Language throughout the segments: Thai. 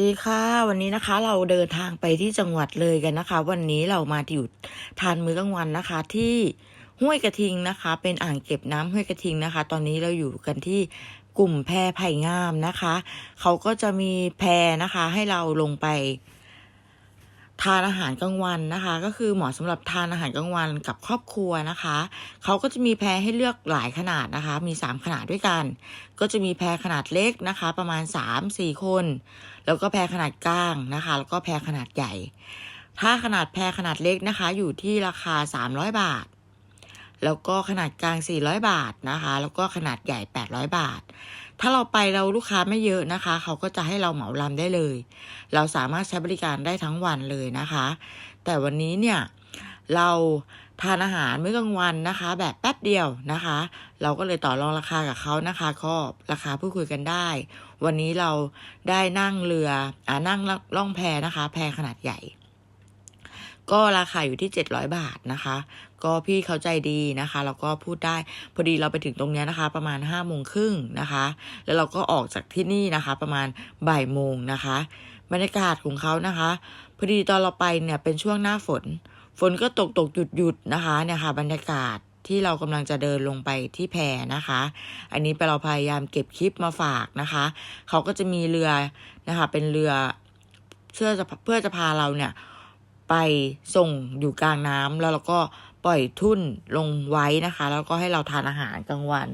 ดีค่ะวันนี้นะคะ เราเดินทางไปที่จังหวัดเลยกันนะคะ วันนี้เรามาอยู่ทานมื้อกลางวันนะคะ ที่ห้วยกระทิงนะคะ เป็นอ่างเก็บน้ำห้วยกระทิงนะคะ ตอนนี้เราอยู่กันที่กลุ่มแพรไผ่งามนะคะ เขาก็จะมีแพรนะคะ ให้เราลงไป ทานอาหารกลางวันนะคะ ก็คือเหมาะสำหรับทานอาหารกลางวันกับครอบครัวนะคะเขาก็จะมีแพรให้เลือกหลายขนาดนะคะ มี 3 ขนาดด้วยกัน ก็จะมีแพรขนาดเล็กนะคะ ประมาณ 3-4 คน แล้วก็แพรขนาดกลางนะคะ แล้วก็แพรขนาดใหญ่ ถ้าขนาดแพรขนาดเล็กนะคะ อยู่ที่ราคา 300 บาท แล้วก็ขนาดกลาง 400 บาทนะคะ แล้วก็ขนาดใหญ่ 800 บาท ถ้าเราไปเราลูกค้าไม่เยอะนะคะ เขาก็จะให้เราเหมาลำได้เลย เราสามารถใช้บริการได้ทั้งวันเลยนะคะ แต่วันนี้เนี่ยเราทานอาหารมื้อกลางวันนะคะ แบบแป๊บเดียวนะคะ เราก็เลยต่อรองราคากับเขานะคะก็ราคาพูดคุยกันได้ วันนี้เราได้นั่งเรืออ่านั่งล่องแพนะคะ แพขนาดใหญ่ ก็ราคาอยู่ที่ 700 บาทนะคะ ก็พี่เขาใจดีนะคะ แล้วก็พูดได้พอดีเราไปถึงตรงนี้นะคะ ประมาณ5้าโมงครึ่งนะคะ แล้วเราก็ออกจากที่นี่นะคะ ประมาณบ่ายโมงนะคะ บรรยากาศของเขานะคะพอดีตอนเราไปเนี่ยเป็นช่วงหน้าฝน ฝนก็ตกตกหยุดหยุดนะคะเนี่ยค่ะบรรยากาศที่เรากำลังจะเดินลงไปที่แพนะคะ อันนี้เราพยายามเก็บคลิปมาฝากนะคะ เขาก็จะมีเรือนะคะ เป็นเรือเพื่อจะเพื่อจะพาเราเนี่ย ไปส่งอยู่กลางน้ำแล้วเราก็ปล่อยทุ่นลงไว้นะคะ แล้วก็ให้เราทานอาหารกลางวัน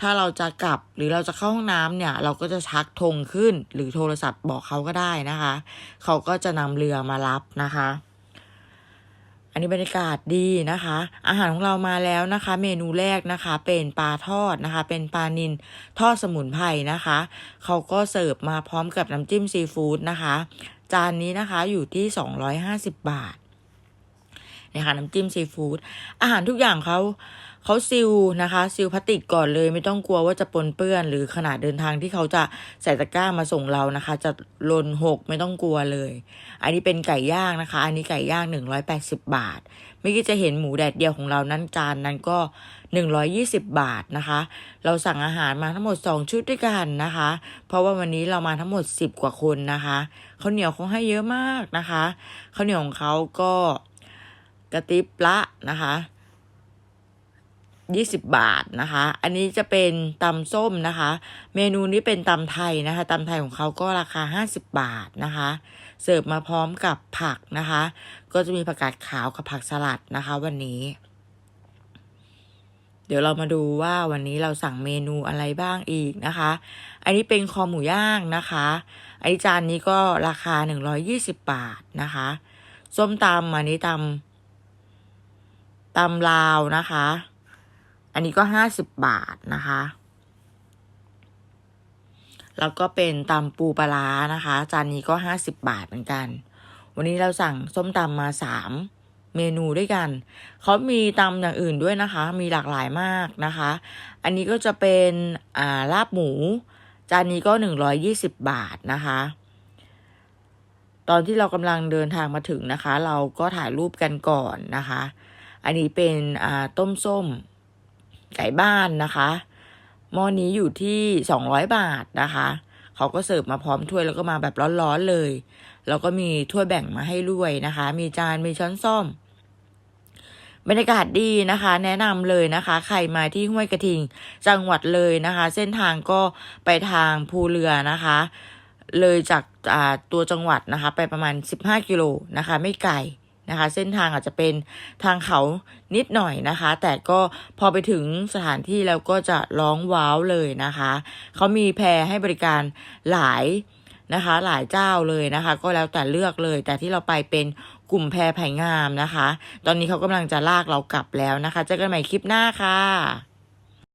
ถ้าเราจะกลับหรือเราจะเข้าห้องน้ำเนี่ย เราก็จะชักธงขึ้น หรือโทรศัพท์บอกเขาก็ได้นะคะ เขาก็จะนำเรือมารับนะคะ อันนี้บรรยากาศดีนะคะ อาหารของเรามาแล้วนะคะ เมนูแรกนะคะ เป็นปลาทอดนะคะ เป็นปลานิลทอดสมุนไพรนะคะ เขาก็เสิร์ฟมาพร้อมกับน้ำจิ้มซีฟู้ดนะคะ จานนี้นะคะอยู่ที่ 250 บาท นะคะน้ำจิ้มซีฟู้ดอาหารทุกอย่างเขาเขาซิลนะคะซิลพลาสติกก่อนเลย ไม่ต้องกลัวว่าจะปนเปื้อน หรือขนาดเดินทางที่เขาจะใส่ตะกร้ามาส่งเรานะคะ จะลนหกไม่ต้องกลัวเลย อันนี้เป็นไก่ย่างนะคะ อันนี้ไก่ย่างหนึ่งร้อยแปดสิบบาทเมื่อกี้จะเห็นหมูแดดเดียวของเรานั้นจานนั้นก็หนึ่งร้อยี่สิบบาทนะคะ เราสั่งอาหารมาทั้งหมดสองชุดด้วยกันนะคะ เพราะว่าวันนี้เรามาทั้งหมดสิบกว่าคนนะคะข้าวเหนียวเขาให้เยอะมากนะคะข้าวเหนียวของเขาก็ กระติบละนะคะยี่สิบบาทนะคะ อันนี้จะเป็นตำส้มนะคะ เมนูนี้เป็นตำไทยนะคะตำไทยของเขาก็ราคาห้าสิบบาทนะคะ เสิร์ฟมาพร้อมกับผักนะคะ ก็จะมีผักกาดขาวกับผักสลัดนะคะ วันนี้ เดี๋ยวเรามาดูว่าวันนี้เราสั่งเมนูอะไรบ้างอีกนะคะ อันนี้เป็นคอหมูย่างนะคะ อันนี้จานนี้ก็ราคาหนึ่งร้อยี่สิบบาทนะคะ ส้มตำอันนี้ตำ ตำลาวนะคะ อันนี้ก็ห้าสิบบาทนะคะ แล้วก็เป็นตำปูปลานะคะ จานนี้ก็ห้าสิบบาทเหมือนกัน วันนี้เราสั่งส้มตำมาสามเมนูด้วยกัน เขามีตำอย่างอื่นด้วยนะคะ มีหลากหลายมากนะคะ อันนี้ก็จะเป็นอ่าลาบหมู จานนี้ก็หนึ่งร้อยยี่สิบบาทนะคะ ตอนที่เรากำลังเดินทางมาถึงนะคะ เราก็ถ่ายรูปกันก่อนนะคะ อันนี้เป็นต้มส้มไก่บ้านนะคะหม้อนี้อยู่ที่สองร้อยบาทนะคะเขาก็เสิร์ฟมาพร้อมถ้วยแล้วก็มาแบบร้อนๆเลย แล้วก็มีถ้วยแบ่งมาให้ด้วยนะคะ มีจานมีช้อนส้อมบรรยากาศดีนะคะ แนะนำเลยนะคะ ใครมาที่ห้วยกระทิงจังหวัดเลยนะคะ เส้นทางก็ไปทางภูเรือนะคะ เลยจากตัวจังหวัดนะคะ ไปประมาณ 15 กิโลนะคะ ไม่ไกล นะคะ เส้นทางอาจจะเป็นทางเขานิดหน่อยนะคะ แต่ก็พอไปถึงสถานที่แล้วก็จะร้องว้าวเลยนะคะเขามีแพรให้บริการหลายนะคะ หลายเจ้าเลยนะคะ ก็แล้วแต่เลือกเลย แต่ที่เราไปเป็นกลุ่มแพรไผ่งามนะคะ ตอนนี้เขากำลังจะลากเรากลับแล้วนะคะเจอกันใหม่คลิปหน้าค่ะ